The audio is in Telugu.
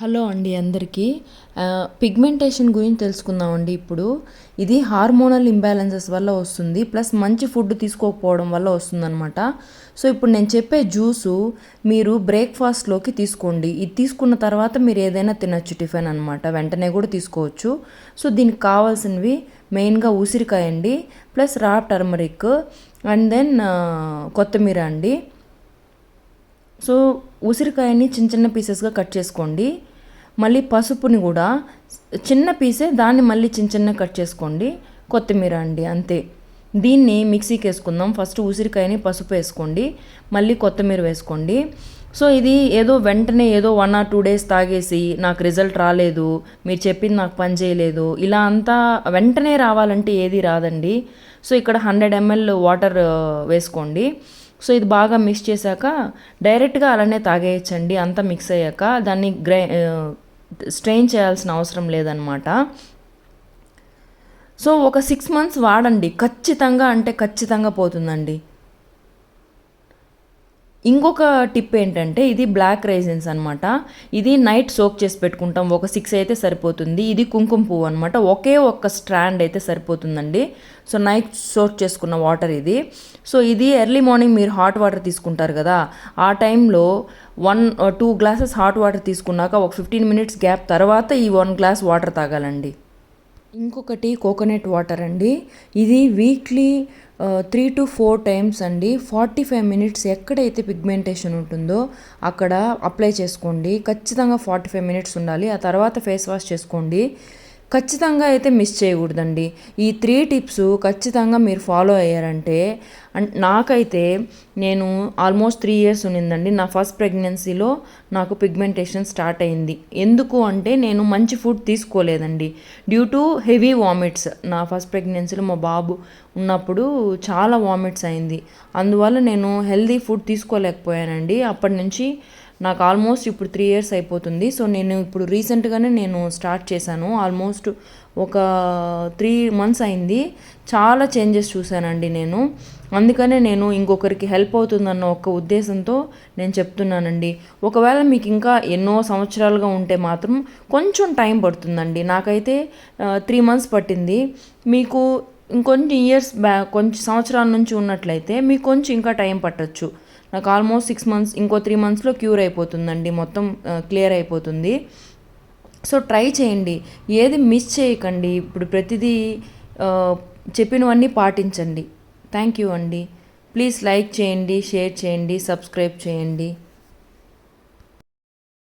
హలో అండి అందరికీ. పిగ్మెంటేషన్ గురించి తెలుసుకుందామండి ఇప్పుడు. ఇది హార్మోనల్ ఇంబ్యాలెన్సెస్ వల్ల వస్తుంది ప్లస్ మంచి ఫుడ్ తీసుకోకపోవడం వల్ల వస్తుందన్నమాట. సో ఇప్పుడు నేను చెప్పే జ్యూసు మీరు బ్రేక్ఫాస్ట్లోకి తీసుకోండి. ఇది తీసుకున్న తర్వాత మీరు ఏదైనా తినచ్చు టిఫిన్ అనమాట వెంటనే కూడా తీసుకోవచ్చు. సో దీనికి కావాల్సినవి మెయిన్గా ఉసిరికాయ అండి ప్లస్ రా టర్మరిక్ అండ్ దెన్ కొత్తిమీర అండి. సో ఉసిరికాయని చిన్న చిన్న పీసెస్గా కట్ చేసుకోండి. మళ్ళీ పసుపుని కూడా చిన్న పీసే దాన్ని మళ్ళీ చిన్న చిన్న కట్ చేసుకోండి. కొత్తిమీర అండి అంతే. దీన్ని మిక్సీకి వేసుకుందాం. ఫస్ట్ ఉసిరికాయని పసుపు వేసుకోండి. మళ్ళీ కొత్తిమీర వేసుకోండి. సో ఇది ఏదో వెంటనే ఏదో వన్ ఆర్ టూ డేస్ తాగేసి నాకు రిజల్ట్ రాలేదు మీరు చెప్పింది నాకు పని చేయలేదు ఇలా అంతా వెంటనే రావాలంటే ఏది రాదండి. సో ఇక్కడ హండ్రెడ్ ఎంఎల్ వాటర్ వేసుకోండి. సో ఇది బాగా మిక్స్ చేశాక డైరెక్ట్గా అలానే తాగేయచ్చండి. అంతా మిక్స్ అయ్యాక దాన్ని గ్రై స్ట్రెయిన్ చేయాల్సిన అవసరం లేదనమాట సో ఒక సిక్స్ మంత్స్ వాడండి. ఖచ్చితంగా అంటే ఖచ్చితంగా పోతుందండి. ఇంకొక టిప్ ఏంటంటే ఇది బ్లాక్ రైజిన్స్ అనమాట ఇది నైట్ సోక్ చేసి పెట్టుకుంటాం. ఒక సిక్స్ అయితే సరిపోతుంది. ఇది కుంకుమ పువ్వు అనమాట ఒకే ఒక్క స్ట్రాండ్ అయితే సరిపోతుందండి. సో నైట్ సోక్ చేసుకున్న వాటర్ ఇది. సో ఇది ఎర్లీ మార్నింగ్ మీరు హాట్ వాటర్ తీసుకుంటారు కదా ఆ టైంలో one two glasses hot water తీసుకున్నాక ఒక ఫిఫ్టీన్ మినిట్స్ గ్యాప్ తర్వాత ఈ వన్ గ్లాస్ వాటర్ తాగాలండి. ఇంకొకటి కోకోనట్ వాటర్ అండి. ఇది weekly three to four times అండి. ఫార్టీ ఫైవ్ మినిట్స్ ఎక్కడైతే పిగ్మెంటేషన్ ఉంటుందో అక్కడ అప్లై చేసుకోండి. ఖచ్చితంగా ఫార్టీ ఫైవ్ మినిట్స్ ఉండాలి. ఆ తర్వాత ఫేస్ వాష్ చేసుకోండి. ఖచ్చితంగా అయితే మిస్ చేయకూడదండి. ఈ త్రీ టిప్స్ ఖచ్చితంగా మీరు ఫాలో అయ్యారంటే నాకైతే నేను ఆల్మోస్ట్ త్రీ ఇయర్స్ ఉన్నిందండి. నా ఫస్ట్ ప్రెగ్నెన్సీలో నాకు పిగ్మెంటేషన్ స్టార్ట్ అయింది. ఎందుకు అంటే నేను మంచి ఫుడ్ తీసుకోలేదండి. డ్యూ టు హెవీ వామిట్స్ నా ఫస్ట్ ప్రెగ్నెన్సీలో మా బాబు ఉన్నప్పుడు చాలా వామిట్స్ అయింది. అందువల్ల నేను హెల్దీ ఫుడ్ తీసుకోలేకపోయానండి. అప్పటి నుంచి నాకు ఆల్మోస్ట్ ఇప్పుడు త్రీ ఇయర్స్ అయిపోతుంది. సో నేను ఇప్పుడు రీసెంట్గానే నేను స్టార్ట్ చేశాను. ఆల్మోస్ట్ ఒక త్రీ మంత్స్ అయింది. చాలా చేంజెస్ చూశానండి నేను. అందుకనే నేను ఇంకొకరికి హెల్ప్ అవుతుందన్న ఒక ఉద్దేశంతో నేను చెప్తున్నానండి. ఒకవేళ మీకు ఇంకా ఎన్నో సంవత్సరాలుగా ఉంటే మాత్రం కొంచెం టైం పడుతుందండి. నాకైతే త్రీ మంత్స్ పట్టింది. మీకు ఇంకొంచెం ఇయర్స్ బ్యా కొంచెం సంవత్సరాల నుంచి ఉన్నట్లయితే మీకు కొంచెం ఇంకా టైం పట్టచ్చు. నాకు ఆల్మోస్ట్ సిక్స్ మంత్స్ ఇంకో త్రీ మంత్స్లో క్యూర్ అయిపోతుందండి. మొత్తం క్లియర్ అయిపోతుంది. సో ట్రై చేయండి. ఏది మిస్ చేయకండి. ఇప్పుడు ప్రతిదీ చెప్పినవన్నీ పాటించండి. థ్యాంక్ యూ అండి. ప్లీజ్ లైక్ చేయండి షేర్ చేయండి సబ్స్క్రైబ్ చేయండి.